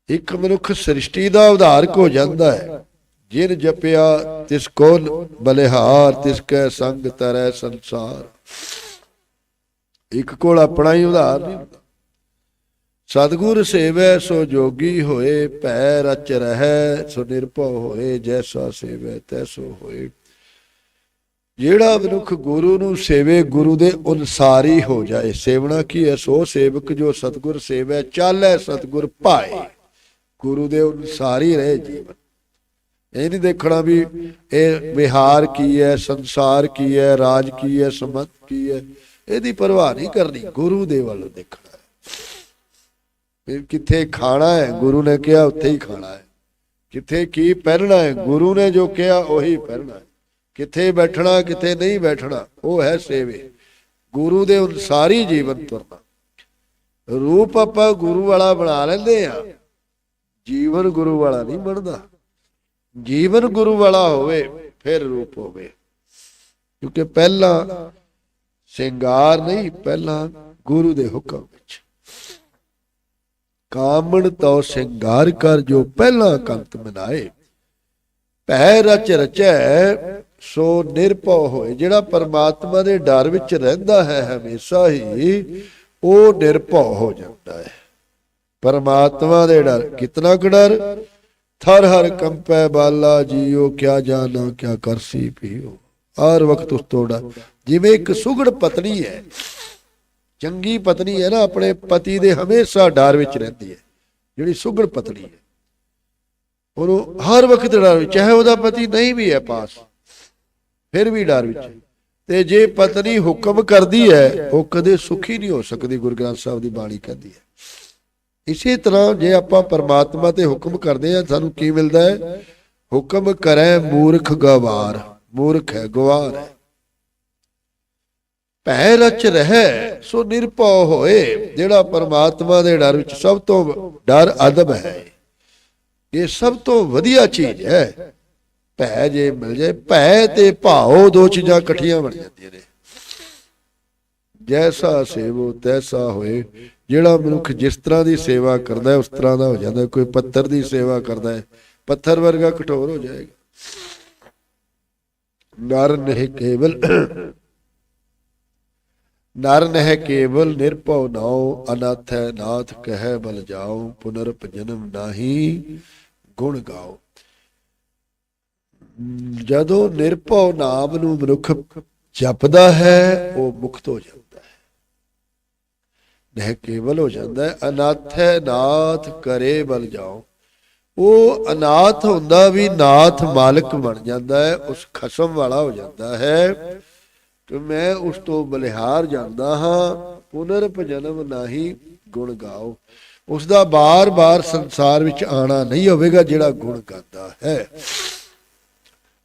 ਇੱਕ ਮਨੁੱਖ ਸ੍ਰਿਸ਼ਟੀ ਦਾ ਉਧਾਰਕ ਹੋ ਜਾਂਦਾ ਹੈ। ਜਿਨ ਜਪਿਆ, ਤਿਸ ਕੋ ਬਲਿਹਾਰ, ਤਿਸ ਕੈ ਸੰਗ ਤਰੈ ਸੰਸਾਰ। ਇੱਕ ਕੋਲ ਆਪਣਾ ਹੀ ਉਧਾਰ ਨਹੀਂ ਹੁੰਦਾ। ਸਤਿਗੁਰ ਸੇਵੈ ਸੋ ਜੋਗੀ ਹੋਏ ਭੈ ਰਚ ਰਹੈ, ਸੋ ਨਿਰਭਉ ਹੋਏ, ਜੈਸਾ ਸੇਵੈ ਤੈਸੋ ਹੋਏ। ਜਿਹੜਾ ਮਨੁੱਖ ਗੁਰੂ ਨੂੰ ਸੇਵੇ, ਗੁਰੂ ਦੇ ਅਨੁਸਾਰੀ ਹੋ ਜਾਏ, ਸੇਵਣਾ ਕੀ ਹੈ? ਸੋ ਸੇਵਕ ਜੋ ਸਤਿਗੁਰ ਸੇਵੈ, ਚਾਲੈ ਸਤਿਗੁਰ ਭਾਏ ਗੁਰੂ ਦੇ ਅਨੁਸਾਰੀ ਰਹੇ ਜੀਵਨ। ਇਹ ਨਹੀਂ ਦੇਖਣਾ ਵੀ ਇਹ ਵਿਹਾਰ ਕੀ ਹੈ, ਸੰਸਾਰ ਕੀ ਹੈ, ਰਾਜ ਕੀ ਹੈ ਸਮਤ ਕੀ ਹੈ। ਇਹਦੀ ਪਰਵਾਹ ਨਹੀਂ ਕਰਨੀ, ਗੁਰੂ ਦੇ ਵੱਲ ਦੇਖਣਾ। ਫਿਰ ਕਿੱਥੇ ਖਾਣਾ ਹੈ, ਗੁਰੂ ਨੇ ਕਿਹਾ ਉੱਥੇ ਹੀ ਖਾਣਾ ਹੈ। ਕਿੱਥੇ ਕੀ ਪਹਿਨਣਾ ਹੈ, ਗੁਰੂ ਨੇ ਜੋ ਕਿਹਾ ਉਹੀ ਪਹਿਨਣਾ ਹੈ। ਕਿੱਥੇ ਬੈਠਣਾ, ਕਿੱਥੇ ਨਹੀਂ ਬੈਠਣਾ, ਉਹ ਹੈ ਸੇਵੇ। ਗੁਰੂ ਦੇ ਅਨੁਸਾਰੀ ਜੀਵਨ ਤੁਰਨਾ। ਰੂਪ ਆਪਾਂ ਗੁਰੂ ਵਾਲਾ ਬਣਾ ਲੈਂਦੇ ਆ ਜੀਵਨ ਗੁਰੂ ਵਾਲਾ ਨਹੀਂ ਬਣਦਾ। ਜੀਵਨ ਗੁਰੂ ਵਾਲਾ ਹੋਵੇ, ਫਿਰ ਰੂਪ ਹੋਵੇ। ਕਿਉਂਕਿ ਪਹਿਲਾਂ ਸ਼ਿੰਗਾਰ ਨਹੀਂ, ਪਹਿਲਾਂ ਗੁਰੂ ਦੇ ਹੁਕਮ। ਕਾਮਣ ਤਉ ਸ਼ਿੰਗਾਰ ਕਰ ਜੋ ਪਹਿਲਾਂ ਕੰਤ ਮਨਾਏ। ਭੈ ਰਚ ਰਚੈ, ਸੋ ਨਿਰਭਉ ਹੋਏ। ਜਿਹੜਾ ਪਰਮਾਤਮਾ ਦੇ ਡਰ ਵਿੱਚ ਰਹਿੰਦਾ ਹੈ, ਹਮੇਸ਼ਾ ਹੀ ਉਹ ਨਿਰਭਉ ਹੋ ਜਾਂਦਾ ਹੈ। ਪਰਮਾਤਮਾ ਦੇ ਡਰ ਕਿਤਨਾ ਕੁ ਡਰ? ਥਰ ਹਰ ਕੰਪੈ ਬਾਲਾ ਜੀਓ, ਕਿਆ ਜਾਣਾ ਕਿਆ ਕਰਸੀ ਪੀਓ। ਹਰ ਵਕਤ ਉਸ ਤੋਂ ਡਰ। ਜਿਵੇਂ ਇੱਕ ਸੁਗੜ ਪਤਨੀ ਹੈ ਚੰਗੀ ਪਤਨੀ ਹੈ ਨਾ, ਆਪਣੇ ਪਤੀ ਦੇ ਹਮੇਸ਼ਾ ਡਰ ਵਿੱਚ ਰਹਿੰਦੀ ਹੈ। ਜਿਹੜੀ ਸੁਗੜ ਪਤਨੀ ਹੈ। ਉਹਨੂੰ ਹਰ ਵਕਤ ਡਰ ਵਿੱਚ, ਚਾਹੇ ਉਹਦਾ ਪਤੀ ਨਹੀਂ ਵੀ ਹੈ ਪਾਸ, ਫਿਰ ਵੀ ਡਰ ਵਿੱਚ ਤੇ ਜੇ ਪਤਨੀ ਹੁਕਮ ਕਰਦੀ ਹੈ, ਉਹ ਕਦੇ ਸੁਖੀ ਨਹੀਂ ਹੋ ਸਕਦੀ, ਗੁਰੂ ਗ੍ਰੰਥ ਸਾਹਿਬ ਦੀ ਬਾਣੀ ਕਹਿੰਦੀ ਹੈ। ਇਸੇ ਤਰ੍ਹਾਂ ਜੇ ਆਪਾਂ ਪਰਮਾਤਮਾ ਤੇ ਹੁਕਮ ਕਰਦੇ ਆ ਸਾਨੂੰ ਕੀ ਮਿਲਦਾ ਹੈ? ਹੁਕਮ ਕਰੈ ਮੂਰਖ ਗਵਾਰ, ਮੂਰਖ ਹੈ ਗਵਾਰ ਹੈ। ਭੈ ਰਚ ਰਹਿ, ਸੋ ਨਿਰਭਉ ਹੋਏ, ਜਿਹੜਾ ਪਰਮਾਤਮਾ ਦੇ ਡਰ ਵਿੱਚ ਸਭ ਤੋਂ ਡਰ ਅਦਬ ਹੈ। ਇਹ ਸਭ ਤੋਂ ਵਧੀਆ ਚੀਜ਼ ਹੈ। ਭੈ ਜੇ ਮਿਲ ਜਾਏ, ਭੈ ਤੇ ਭਾਉ ਦੋ ਚੀਜ਼ਾਂ ਇਕੱਠੀਆਂ ਬਣ ਜਾਂਦੀਆਂ ਨੇ। ਜੈਸਾ ਸੇਵੋ, ਤੈਸਾ ਹੋਏ। ਜਿਹੜਾ ਮਨੁੱਖ ਜਿਸ ਤਰ੍ਹਾਂ ਦੀ ਸੇਵਾ ਕਰਦਾ ਹੈ, ਉਸ ਤਰ੍ਹਾਂ ਦਾ ਹੋ ਜਾਂਦਾ ਕੋਈ ਪੱਥਰ ਦੀ ਸੇਵਾ ਕਰਦਾ ਹੈ, ਪੱਥਰ ਵਰਗਾ ਕਠੋਰ ਹੋ ਜਾਏਗਾ। ਨਰ ਨਹੀਂ ਕੇਵਲ ਨਰ ਨਹਿ ਕੇਵਲ ਨਿਰਭਉ ਨਾਉ, ਅਨਾਥ ਨਾਥ ਕਹਿ ਬਲ ਜਾਉ ਪੁਨਰ ਜਨਮ ਨਾਹੀ ਗੁਣ ਗਾਓ ਜਦੋਂ ਨਿਰਭਉ ਨਾਮ ਨੂੰ ਮਨੁੱਖ ਜਪਦਾ ਹੈ, ਉਹ ਮੁਕਤ ਹੋ ਜਾਂਦਾ ਹੈ। ਨਹਿ ਕੇਵਲ ਹੋ ਜਾਂਦਾ ਹੈ, ਅਨਾਥ ਹੈ ਨਾਥ ਕਰੇ ਬਲ ਜਾਓ ਉਹ ਅਨਾਥ ਹੁੰਦਾ ਵੀ ਨਾਥ ਮਾਲਕ ਬਣ ਜਾਂਦਾ ਹੈ, ਉਸ ਖਸਮ ਵਾਲਾ ਹੋ ਜਾਂਦਾ ਹੈ। ਕਿ ਮੈਂ ਉਸ ਤੋਂ ਬਲਿਹਾਰ ਜਾਂਦਾ ਹਾਂ ਪੁਨਰਪ ਜਨਮ ਨਹੀਂ ਗੁਣ ਗਾਓ। ਉਸ ਦਾ ਬਾਰ-ਬਾਰ ਸੰਸਾਰ ਵਿੱਚ ਆਣਾ ਨਹੀਂ ਹੋਵੇਗਾ ਜਿਹੜਾ ਗੁਣ ਗਾਉਂਦਾ ਹੈ।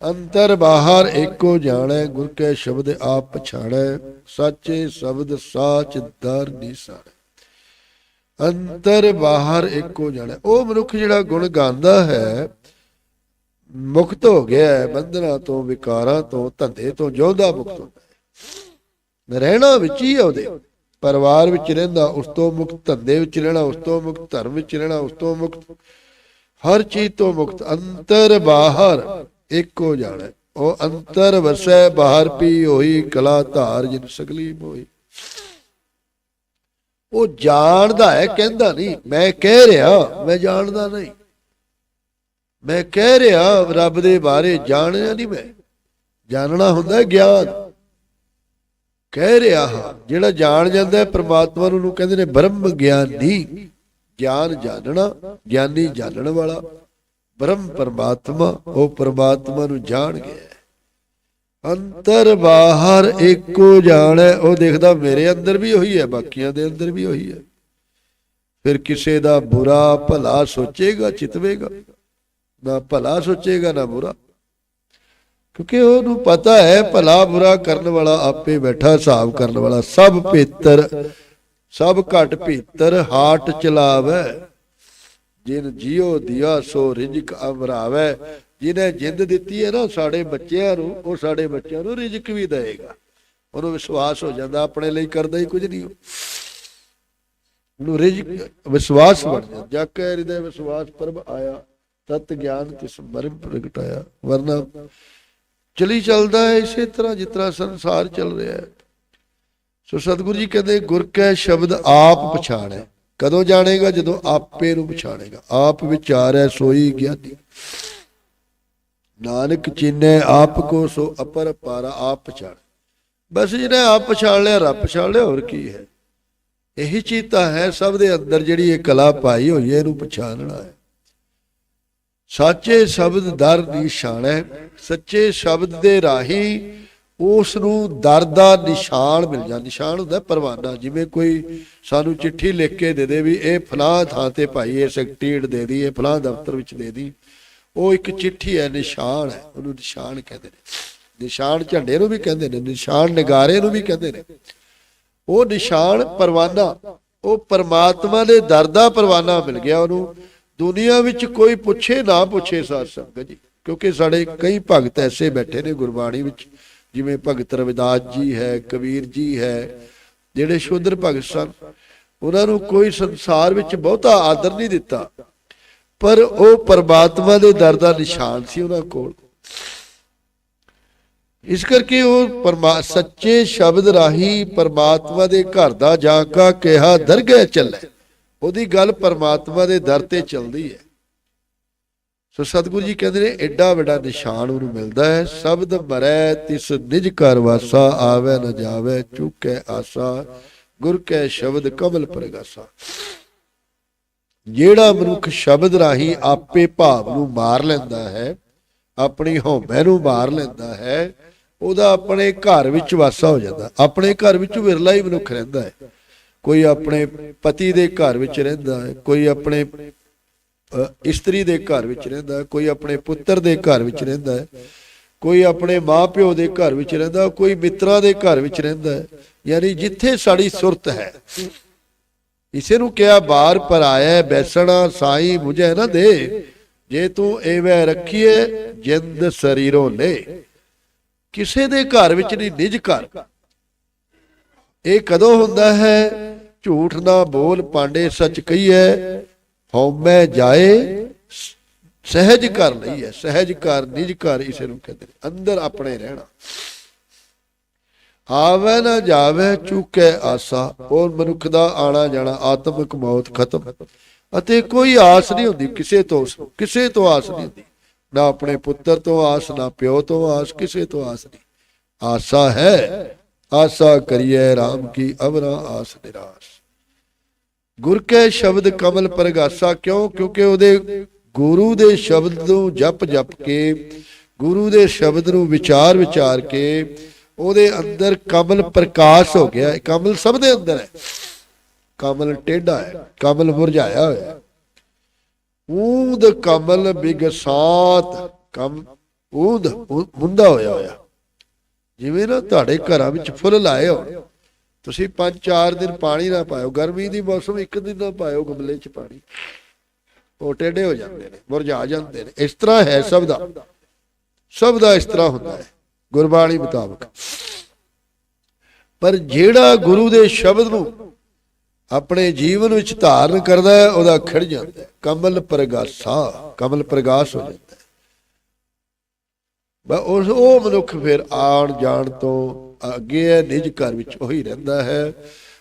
ਅੰਤਰ ਬਾਹਰ ਏਕੋ ਜਾਣੈ, ਗੁਰ ਕੇ ਸ਼ਬਦ ਆਪ ਪਛਾਣੈ, ਸਾਚੇ ਸ਼ਬਦ ਸਾਚ ਦਰ ਨਿਸਾਣੈ ਅੰਤਰ ਬਾਹਰ ਇੱਕੋ ਜਾਣੈ। ਉਹ ਮਨੁੱਖ ਜਿਹੜਾ ਗੁਣ ਗਾਉਂਦਾ ਹੈ, ਮੁਕਤ ਹੋ ਗਿਆ ਹੈ, ਬੰਧਨਾਂ ਤੋਂ, ਵਿਕਾਰਾਂ ਤੋਂ, ਧੰਦੇ ਤੋਂ ਜੋਧਾ ਮੁਕਤ ਹੁੰਦਾ ਰਹਿਣਾ ਵਿੱਚ ਹੀ ਹੈ ਉਹਦੇ। ਪਰਿਵਾਰ ਵਿੱਚ ਰਹਿੰਦਾ, ਉਸ ਤੋਂ ਮੁਕਤ, ਧੰਦੇ ਵਿੱਚ ਰਹਿਣਾ, ਉਸ ਤੋਂ ਮੁਕਤ, ਧਰਮ ਵਿੱਚ ਰਹਿਣਾ, ਉਸ ਤੋਂ ਮੁਕਤ। ਹਰ ਚੀਜ਼ ਤੋਂ ਮੁਕਤ, ਅੰਤਰ ਬਾਹਰ, ਇੱਕੋ ਜਾਣਾ ਉਹ ਅੰਤਰ ਵਸੈ, ਬਾਹਰ ਪੀ ਹੋਈ, ਕਲਾ ਧਾਰ ਜਿਨ ਸਗਲੀ ਮੋਈ ਉਹ ਜਾਣਦਾ ਹੈ, ਕਹਿੰਦਾ ਨਹੀਂ, ਮੈਂ ਕਹਿ ਰਿਹਾ, ਮੈਂ ਜਾਣਦਾ ਨਹੀਂ। ਮੈਂ ਕਹਿ ਰਿਹਾ, ਰੱਬ ਦੇ ਬਾਰੇ ਜਾਣਿਆ ਨਹੀਂ ਮੈਂ। ਜਾਣਨਾ ਹੁੰਦਾ ਗਿਆਨ। ਕਹਿ ਰਿਹਾ ਹਾਂ, ਜਿਹੜਾ ਜਾਣ ਜਾਂਦਾ ਹੈ, ਪ੍ਰਮਾਤਮਾ ਨੂੰ ਕਹਿੰਦੇ ਨੇ, ਬ੍ਰਹਮ ਗਿਆਨੀ, ਗਿਆਨ ਜਾਣਨਾ, ਗਿਆਨੀ ਜਾਣਨ ਵਾਲਾ, ਬ੍ਰਹਮ ਪਰਮਾਤਮਾ, ਉਹ ਪਰਮਾਤਮਾ ਨੂੰ ਜਾਣ ਗਿਆ ਅੰਤਰ ਬਾਹਰ ਇੱਕੋ ਜਾਣੈ ਉਹ ਦੇਖਦਾ ਮੇਰੇ ਅੰਦਰ ਵੀ ਉਹੀ ਹੈ, ਬਾਕੀਆਂ ਦੇ ਅੰਦਰ ਵੀ ਉਹੀ ਹੈ। ਫਿਰ ਕਿਸੇ ਦਾ ਬੁਰਾ ਭਲਾ ਸੋਚੇਗਾ, ਚਿਤਵੇਗਾ, ਨਾ ਭਲਾ ਸੋਚੇਗਾ, ਨਾ ਬੁਰਾ। ਕਿਉਂਕਿ ਉਹਨੂੰ ਪਤਾ ਹੈ ਭਲਾ ਬੁਰਾ ਕਰਨ ਵਾਲਾ ਆਪੇ ਬੈਠਾ, ਹਿਸਾਬ ਕਰਨ ਵਾਲਾ। ਸਭ ਭੀਤਰ ਸਭ ਘਟ ਭੀਤਰ, ਹਾਟ ਚਲਾਵੇ। ਜਿਨ ਜਿਉ ਦਿਆ, ਸੋ ਰਿਜਕ ਅਮਰਾਵੇ ਜਿਹਨੇ ਜਿੰਦ ਦਿੱਤੀ ਹੈ ਨਾ ਸਾਡੇ ਬੱਚਿਆਂ ਨੂੰ, ਉਹ ਸਾਡੇ ਬੱਚਿਆਂ ਨੂੰ ਰਿਜਕ ਵੀ ਦੇਵੇਗਾ। ਉਹਨੂੰ ਵਿਸ਼ਵਾਸ ਹੋ ਜਾਂਦਾ, ਆਪਣੇ ਲਈ ਕਰਦਾ ਹੀ ਕੁਝ ਨਹੀਂ। ਉਹਨੂੰ ਰਿਜਕ, ਵਿਸ਼ਵਾਸ ਬਣ ਜਾਂਦਾ। ਜਾ ਕੇ ਹਿਰਦੇ ਵਿਸ਼ਵਾਸ ਪਰਬ ਆਇਆ, ਤਤ ਗਿਆਨ ਕਿਸ ਮਰਮ ਪ੍ਰਗਟਾਇਆ। ਵਰਨਾ ਚਲੀ ਚੱਲਦਾ ਹੈ, ਇਸੇ ਤਰ੍ਹਾਂ ਜਿਸ ਤਰ੍ਹਾਂ ਸੰਸਾਰ ਚੱਲ ਰਿਹਾ ਹੈ। ਸੋ ਸਤਿਗੁਰੂ ਜੀ ਕਹਿੰਦੇ, ਗੁਰ ਕੈ ਸ਼ਬਦ ਆਪ ਪਛਾਣੈ। ਕਦੋਂ ਜਾਣੇਗਾ? ਜਦੋਂ ਆਪੇ ਨੂੰ ਪਛਾਣੇਗਾ। ਆਪ ਵਿਚਾਰੈ, ਸੋਈ ਗਿਆਨੀ। ਨਾਨਕ ਚੀਨੈ, ਆਪ ਕੋ ਸੋ ਅਪਰ ਪਾਰਾ, ਆਪ ਪਛਾਣ। ਬਸ ਜਿਹਨੇ ਆਪ ਪਛਾਣ ਲਿਆ, ਰੱਬ ਪਛਾਣ ਲਿਆ, ਹੋਰ ਕੀ ਹੈ? ਇਹੀ ਚੀਜ਼ ਤਾਂ ਹੈ, ਸਭ ਦੇ ਅੰਦਰ ਜਿਹੜੀ ਇਹ ਕਲਾ ਪਾਈ ਹੋਈ ਹੈ, ਇਹਨੂੰ ਪਛਾਣਨਾ ਹੈ। ਸੱਚੇ ਸ਼ਬਦ ਦਰ ਨਿਸ਼ਾਨੈ ਸੱਚੇ ਸ਼ਬਦ ਦੇ ਰਾਹੀਂ ਉਸ ਨੂੰ ਦਰ ਦਾ ਨਿਸ਼ਾਨ ਮਿਲ ਜਾ ਨਿਸ਼ਾਨ ਹੁੰਦਾ ਪਰਵਾਨਾ, ਜਿਵੇਂ ਕੋਈ ਸਾਨੂੰ ਚਿੱਠੀ ਲਿਖ ਕੇ ਦੇ ਦੇ ਵੀ ਇਹ ਫਲਾਹ ਥਾਂ ਤੇ ਭਾਈ, ਇਹ ਸੈਕਟਰੀਟ ਦੇ ਦੀ, ਇਹ ਫਲਾਹ ਦਫ਼ਤਰ ਵਿੱਚ ਦੇ ਦੀ। ਉਹ ਇੱਕ ਚਿੱਠੀ ਹੈ, ਨਿਸ਼ਾਨ ਹੈ, ਉਹਨੂੰ ਨਿਸ਼ਾਨ ਕਹਿੰਦੇ ਨੇ। ਨਿਸ਼ਾਨ ਝੰਡੇ ਨੂੰ ਵੀ ਕਹਿੰਦੇ ਨੇ, ਨਿਸ਼ਾਨ ਨਿਗਾਰੇ ਨੂੰ ਵੀ ਕਹਿੰਦੇ ਨੇ। ਉਹ ਨਿਸ਼ਾਨ ਪਰਵਾਨਾ, ਉਹ ਪਰਮਾਤਮਾ ਦੇ ਦਰ ਦਾ ਪਰਵਾਨਾ ਮਿਲ ਗਿਆ ਉਹਨੂੰ। ਦੁਨੀਆ ਵਿੱਚ ਕੋਈ ਪੁੱਛੇ ਨਾ ਪੁੱਛੇ ਸਾਧ ਸੰਗਤ ਜੀ, ਕਿਉਂਕਿ ਸਾਡੇ ਕਈ ਭਗਤ ਐਸੇ ਬੈਠੇ ਨੇ ਗੁਰਬਾਣੀ ਵਿੱਚ, ਜਿਵੇਂ ਭਗਤ ਰਵਿਦਾਸ ਜੀ ਹੈ, ਕਬੀਰ ਜੀ ਹੈ, ਜਿਹੜੇ ਸ਼ੂਦਰ ਭਗਤ ਸਨ, ਉਹਨਾਂ ਨੂੰ ਕੋਈ ਸੰਸਾਰ ਵਿੱਚ ਬਹੁਤਾ ਆਦਰ ਨਹੀਂ ਦਿੱਤਾ, ਪਰ ਉਹ ਪਰਮਾਤਮਾ ਦੇ ਦਰ ਦਾ ਨਿਸ਼ਾਨ ਸੀ ਉਹਨਾਂ ਕੋਲ। ਇਸ ਕਰਕੇ ਉਹ ਪਰਮਾ, ਸੱਚੇ ਸ਼ਬਦ ਰਾਹੀਂ ਪਰਮਾਤਮਾ ਦੇ ਘਰ ਦਾ ਜਾ ਕਾ ਕਿਹਾ, ਦਰਗਹਿ ਚੱਲੇ। ਉਹਦੀ ਗੱਲ ਪਰਮਾਤਮਾ ਦੇ ਦਰ ਤੇ ਚੱਲਦੀ ਹੈ। ਸੋ ਸਤਿਗੁਰੂ ਜੀ ਕਹਿੰਦੇ ਨੇ, ਐਡਾ ਵੱਡਾ ਨਿਸ਼ਾਨ ਉਹਨੂੰ ਮਿਲਦਾ ਹੈ, ਸ਼ਬਦ ਮਰੈ ਤਿਸ ਨਿਜ ਘਰ ਵਾਸਾ, ਆਵੇ ਨਾ ਜਾਵੇ, ਚੁੱਕੈ ਆਸਾ, ਗੁਰ ਕੈ ਸ਼ਬਦ ਕਮਲ ਪ੍ਰਗਾਸਾ। ਜਿਹੜਾ ਮਨੁੱਖ ਸ਼ਬਦ ਰਾਹੀਂ ਆਪੇ ਭਾਵ ਨੂੰ ਮਾਰ ਲੈਂਦਾ ਹੈ, ਆਪਣੀ ਹਉਮੈ ਨੂੰ ਮਾਰ ਲੈਂਦਾ ਹੈ, ਉਹਦਾ ਆਪਣੇ ਘਰ ਵਿੱਚ ਵਾਸਾ ਹੋ ਜਾਂਦਾ। ਆਪਣੇ ਘਰ ਵਿੱਚ ਵਿਰਲਾ ਹੀ ਮਨੁੱਖ ਰਹਿੰਦਾ ਹੈ। ਕੋਈ ਆਪਣੇ ਪਤੀ ਦੇ ਘਰ ਵਿੱਚ ਰਹਿੰਦਾ ਹੈ, ਕੋਈ ਆਪਣੇ ਇਸਤਰੀ ਦੇ ਘਰ ਵਿੱਚ ਰਹਿੰਦਾ ਕੋਈ ਆਪਣੇ ਪੁੱਤਰ ਦੇ ਘਰ ਵਿੱਚ ਰਹਿੰਦਾ ਕੋਈ ਆਪਣੇ ਮਾਪਿਓ ਦੇ ਘਰ ਵਿੱਚ ਰਹਿੰਦਾ ਕੋਈ ਮਿੱਤਰਾਂ ਦੇ ਘਰ ਵਿੱਚ ਰਹਿੰਦਾ ਯਾਨੀ ਜਿੱਥੇ ਸਾਡੀ ਸੁਰਤ ਹੈ। ਇਸੇ ਨੂੰ ਕਿਹਾ ਬਾਰ ਪਰ ਆਇਆ ਬੈਸਣਾ, ਸਾਈ ਮੁਝੇ ਨਾ ਦੇ। ਜੇ ਤੂੰ ਐਵੇਂ ਰੱਖੀਏ, ਜਿੰਦ ਸਰੀਰੋਂ ਲੈ ਕਿਸੇ ਦੇ ਘਰ ਵਿੱਚ ਨਹੀਂ, ਨਿਜ ਘਰ। ਇਹ ਕਦੋਂ ਹੁੰਦਾ ਹੈ? ਝੂਠ ਨਾ ਬੋਲ ਪਾਂਡੇ ਸੱਚ ਕਹੀਏ ਹਉਮੈ ਜਾਏ, ਸਹਿਜ ਕਰ ਲਈ ਹੈ ਸਹਿਜ ਕਰ ਨਿਜ ਕਰ ਇਸੇ ਨੂੰ ਕਹਿੰਦੇ ਅੰਦਰ ਆਪਣੇ ਰਹਿਣਾ। ਆਵੇ ਨਾ ਜਾਵੇ, ਚੁੱਕੇ ਆਸਾ ਉਹ ਮਨੁੱਖ ਦਾ ਆਣਾ ਜਾਣਾ, ਆਤਮਿਕ ਮੌਤ ਖਤਮ। ਅਤੇ ਕੋਈ ਆਸ ਨਹੀਂ ਹੁੰਦੀ, ਕਿਸੇ ਤੋਂ ਕਿਸੇ ਤੋਂ ਆਸ ਨਹੀਂ ਹੁੰਦੀ। ਨਾ ਆਪਣੇ ਪੁੱਤਰ ਤੋਂ ਆਸ, ਨਾ ਪਿਓ ਤੋਂ ਆਸ, ਕਿਸੇ ਤੋਂ ਆਸ ਨਹੀਂ। ਆਸਾ ਹੈ ਆਸਾ ਕਰੀਏ RAM ਕੀ ਅਵਰਾ ਆਸ ਨਿਰਾਸ਼। ਗੁਰ ਕੇ ਸ਼ਬਦ ਕਮਲ ਪ੍ਰਗਾਸਾ ਕਿਉਂ? ਕਿਉਂਕਿ ਉਹਦੇ ਗੁਰੂ ਦੇ ਸ਼ਬਦ ਨੂੰ ਜਪ ਜਪ ਕੇ, ਗੁਰੂ ਦੇ ਸ਼ਬਦ ਨੂੰ ਵਿਚਾਰ ਵਿਚਾਰ ਕੇ ਉਹਦੇ ਅੰਦਰ ਕਮਲ ਪ੍ਰਕਾਸ਼ ਹੋ ਗਿਆ ਕਮਲ ਸਭ ਦੇ ਅੰਦਰ ਹੈ। ਕਮਲ ਟੇਢਾ ਹੈ, ਕਮਲ ਮੁਰਝਾਇਆ ਹੋਇਆ ਹੈ। ਕਮਲ ਬਿਗਸਾਤ, ਕਮ ਊਦ ਮੁੰਦਾ ਹੋਇਆ ਹੋਇਆ। ਜਿਵੇਂ ਨਾ ਤੁਹਾਡੇ ਘਰਾਂ ਵਿੱਚ ਫੁੱਲ ਲਾਏ ਹੋ ਤੁਸੀਂ ਪੰਜ ਚਾਰ ਦਿਨ ਪਾਣੀ ਨਾ ਪਾਇਓ, ਗਰਮੀ ਦੀ ਮੌਸਮ ਇੱਕ ਦਿਨ ਨਾ ਪਾਇਓ ਗਮਲੇ 'ਚ ਪਾਣੀ। ਉਹ ਟੇਢੇ ਹੋ ਜਾਂਦੇ ਨੇ, ਮੁਰਝਾ ਜਾਂਦੇ ਨੇ। ਇਸ ਤਰ੍ਹਾਂ ਹੈ ਸਭ ਦਾ। ਸਭ ਦਾ ਇਸ ਤਰ੍ਹਾਂ ਹੁੰਦਾ ਹੈ, ਗੁਰਬਾਣੀ ਮੁਤਾਬਕ। ਪਰ ਜਿਹੜਾ ਗੁਰੂ ਦੇ ਸ਼ਬਦ ਨੂੰ ਆਪਣੇ ਜੀਵਨ ਵਿੱਚ ਧਾਰਨ ਕਰਦਾ ਹੈ, ਉਹਦਾ ਖਿੜ ਜਾਂਦਾ ਹੈ। ਕਮਲ ਪ੍ਰਗਾਸਾ, ਕਮਲ ਪ੍ਰਗਾਸ ਹੋ ਜਾਂਦਾ ਬਸ ਉਸ ਉਹ ਮਨੁੱਖ ਫਿਰ ਆਣ ਜਾਣ ਤੋਂ ਅੱਗੇ ਹੈ, ਨਿਜ ਘਰ ਵਿੱਚ ਉਹੀ ਰਹਿੰਦਾ ਹੈ।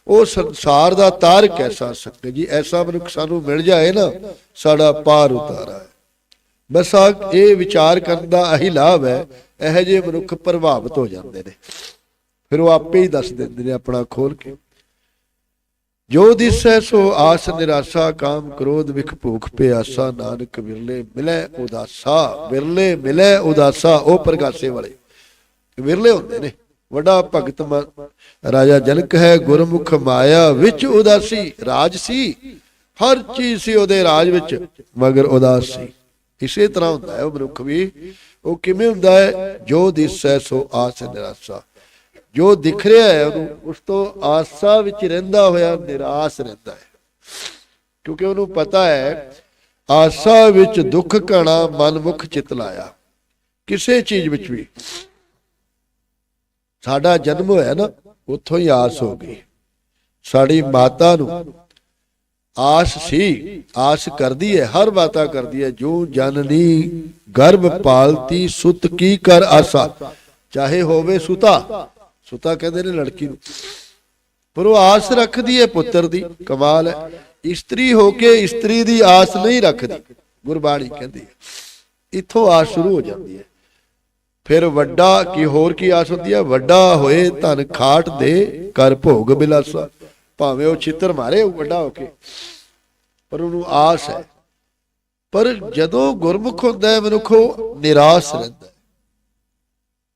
ਉਹ ਸੰਸਾਰ ਦਾ ਤਾਰ ਕੈਸਾ ਸੰਗਤ ਜੀ? ਐਸਾ ਮਨੁੱਖ ਸਾਨੂੰ ਮਿਲ ਜਾਏ ਨਾ, ਸਾਡਾ ਪਾਰ ਉਤਾਰਾ ਹੈ। ਬਸ ਆ ਇਹ ਵਿਚਾਰ ਕਰਨ ਦਾ ਇਹੀ ਲਾਭ ਹੈ, ਇਹੋ ਜਿਹੇ ਮਨੁੱਖ ਪ੍ਰਭਾਵਿਤ ਹੋ ਜਾਂਦੇ ਨੇ। ਫਿਰ ਉਹ ਆਪੇ ਹੀ ਦੱਸ ਦਿੰਦੇ ਨੇ ਆਪਣਾ ਖੋਲ ਕੇ। ਜੋ ਦਿਸੈ ਸੋ ਆਸ ਨਿਰਾਸ਼ਾ, ਕਾਮ ਕ੍ਰੋਧ ਵਿਖ ਭੂਖ ਪਿਆਸਾ, ਨਾਨਕ ਵਿਰਲੇ ਮਿਲੇ ਉਦਾਸਾ, ਵਿਰਲੇ ਮਿਲੇ ਉਦਾਸਾ, ਉਹ ਪ੍ਰਗਾਸੇ ਵਾਲੇ। ਵਿਰਲੇ ਹੁੰਦੇ ਨੇ, ਵੱਡਾ ਭਗਤ ਰਾਜਾ ਜਨਕ ਹੈ, ਗੁਰਮੁਖ ਮਾਇਆ ਵਿੱਚ ਉਦਾਸੀ, ਰਾਜ ਸੀ, ਹਰ ਚੀਜ਼ ਸੀ ਉਹਦੇ ਰਾਜ ਵਿੱਚ, ਮਗਰ ਉਦਾਸ। ਸੀ ਇਸੇ ਤਰ੍ਹਾਂ ਹੁੰਦਾ ਹੈ ਉਹ ਮਨੁੱਖ ਵੀ। ਉਹ ਕਿਵੇਂ ਹੁੰਦਾ ਹੈ? ਜੋ ਦਿਸੈ ਸੋ ਆਸ ਨਿਰਾਸ਼ਾ। ਜੋ ਦਿਖ ਰਿਹਾ ਹੈ ਉਹਨੂੰ, ਉਸ ਤੋਂ ਆਸਾ ਵਿੱਚ ਰਹਿੰਦਾ ਹੋਇਆ, ਨਿਰਾਸ਼ ਰਹਿੰਦਾ ਹੈ। ਕਿਉਂਕਿ ਉਹਨੂੰ ਪਤਾ ਹੈ, ਆਸਾ ਵਿੱਚ ਦੁੱਖ ਘਣਾ ਮਨ ਚਿਤ ਲਾਇਆ। ਕਿਸੇ ਚੀਜ਼ ਵਿੱਚ ਵੀ। ਸਾਡਾ ਜਨਮ ਹੋਇਆ ਨਾ, ਉੱਥੋਂ ਹੀ ਆਸ ਹੋ ਗਈ। ਸਾਡੀ ਮਾਤਾ ਨੂੰ ਆਸ ਸੀ, ਆਸ ਕਰਦੀ ਹੈ, ਹਰ ਮਾਤਾ ਕਰਦੀ ਹੈ, ਜੋ ਜਨਨੀ ਗਰਭ ਪਾਲਤੀ, ਸੁਤ ਕੀ ਕਰ ਆਸਾ। ਚਾਹੇ ਹੋਵੇ ਸੁਤਾ ਸੁਤਾ ਕਹਿੰਦੇ ਨੇ ਲੜਕੀ ਨੂੰ। ਪਰ ਉਹ ਆਸ ਰੱਖਦੀ ਹੈ ਪੁੱਤਰ ਦੀ, ਕਮਾਲ ਹੈ। ਇਸਤਰੀ ਹੋ ਕੇ ਇਸਤਰੀ ਦੀ ਆਸ ਨਹੀਂ ਰੱਖਦੀ, ਗੁਰਬਾਣੀ ਕਹਿੰਦੀ ਹੈ। ਇੱਥੋਂ ਆਸ ਸ਼ੁਰੂ ਹੋ ਜਾਂਦੀ ਹੈ। ਫਿਰ ਵੱਡਾ ਕੀ ਹੋਰ ਕੀ ਆਸ ਹੁੰਦੀ ਹੈ? ਵੱਡਾ ਹੋਏ ਧਨ ਖਾਟ ਦੇ ਕਰ ਭੋਗ ਬਿਲਾਸਾ। ਭਾਵੇਂ ਉਹ ਛਿੱਤਰ ਮਾਰੇ ਉਹ ਵੱਡਾ ਹੋ ਕੇ। ਪਰ ਉਹਨੂੰ ਆਸ ਹੈ। ਪਰ ਜਦੋਂ ਗੁਰਮੁਖ ਹੁੰਦਾ ਹੈ, ਮਨੁੱਖ ਉਹ ਨਿਰਾਸ਼ ਰਹਿੰਦਾ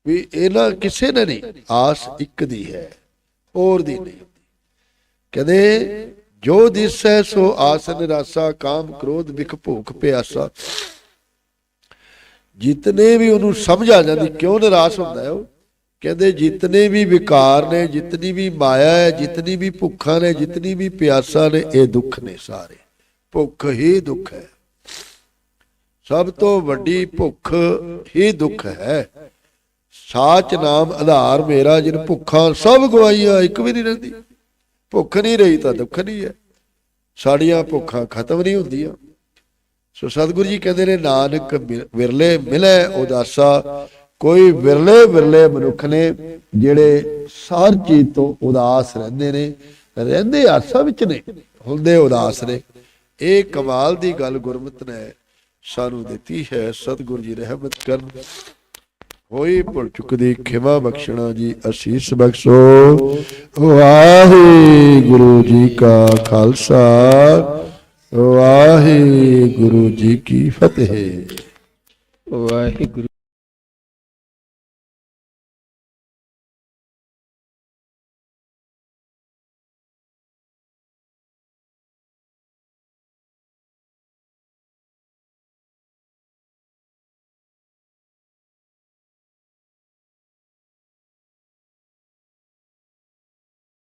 ਵੀ ਇਹਨਾਂ ਕਿਸੇ ਨੇ ਨਹੀਂ, ਆਸ ਇੱਕ ਦੀ ਹੈ, ਹੋਰ ਦੀ ਨਹੀਂ। ਕਹਿੰਦੇ, ਜੋ ਦਿਸੈ ਸੋ ਆਸ ਨਿਰਾਸ਼ਾ, ਕਾਮ ਕ੍ਰੋਧ ਵਿਖ ਭੂਖ ਪਿਆਸਾ। ਜਿਤਨੇ ਵੀ ਉਹਨੂੰ ਸਮਝ ਆ ਜਾਂਦੀ, ਕਿਉਂ ਨਿਰਾਸ਼ ਹੁੰਦਾ ਹੈ ਉਹ? ਕਹਿੰਦੇ, ਜਿਤਨੇ ਵੀ ਵਿਕਾਰ ਨੇ, ਜਿਤਨੀ ਵੀ ਮਾਇਆ ਹੈ, ਜਿਤਨੀ ਵੀ ਭੁੱਖਾਂ ਨੇ, ਜਿਤਨੀ ਵੀ ਪਿਆਸਾ ਨੇ, ਇਹ ਦੁੱਖ ਨੇ ਸਾਰੇ। ਭੁੱਖ ਹੀ ਦੁੱਖ ਹੈ। ਸਭ ਤੋਂ ਵੱਡੀ ਭੁੱਖ ਹੀ ਦੁੱਖ ਹੈ। ਸਾਚ ਨਾਮ ਆਧਾਰ ਮੇਰਾ ਜਿਨ ਭੁੱਖਾਂ ਸਭ ਗਵਾਈਆਂ ਇੱਕ ਵੀ ਨਹੀਂ ਰਹਿੰਦੀ। ਭੁੱਖ ਨਹੀਂ ਰਹੀ ਤਾਂ ਦੁੱਖ ਨਹੀਂ ਹੈ। ਸਾਡੀਆਂ ਭੁੱਖਾਂ ਖਤਮ ਨਹੀਂ ਹੁੰਦੀਆਂ। ਸੋ ਸਤਿਗੁਰੂ ਜੀ ਕਹਿੰਦੇ ਨੇ, ਨਾਨਕ ਵਿਰਲੇ ਮਿਲੇ ਉਦਾਸਾ। ਕੋਈ ਵਿਰਲੇ ਵਿਰਲੇ ਮਨੁੱਖ ਨੇ ਜਿਹੜੇ ਸਾਰ ਚੀਜ਼ ਤੋਂ ਉਦਾਸ ਰਹਿੰਦੇ ਨੇ, ਰਹਿੰਦੇ ਆਸਾ ਵਿੱਚ ਨੇ, ਹੁੰਦੇ ਉਦਾਸ ਨੇ। ਇਹ ਕਮਾਲ ਦੀ ਗੱਲ ਗੁਰਮਤਿ ਨੇ ਸਾਨੂੰ ਦਿੱਤੀ ਹੈ। ਸਤਿਗੁਰੂ ਜੀ ਰਹਿਮਤ ਕਰਨ। ਹੋਈ ਭੁੱਲ ਚੁੱਕਦੀ ਖਿਮਾ ਬਖਸ਼ਣਾ ਜੀ, ਅਸੀਸ ਬਖਸ਼ੋ। ਵਾਹਿਗੁਰੂ ਜੀ ਕਾ ਖਾਲਸਾ ਵਾਹਿਗੁਰੂ ਜੀ ਕੀ ਫਤਿਹ। ਵਾਹਿਗੁਰੂ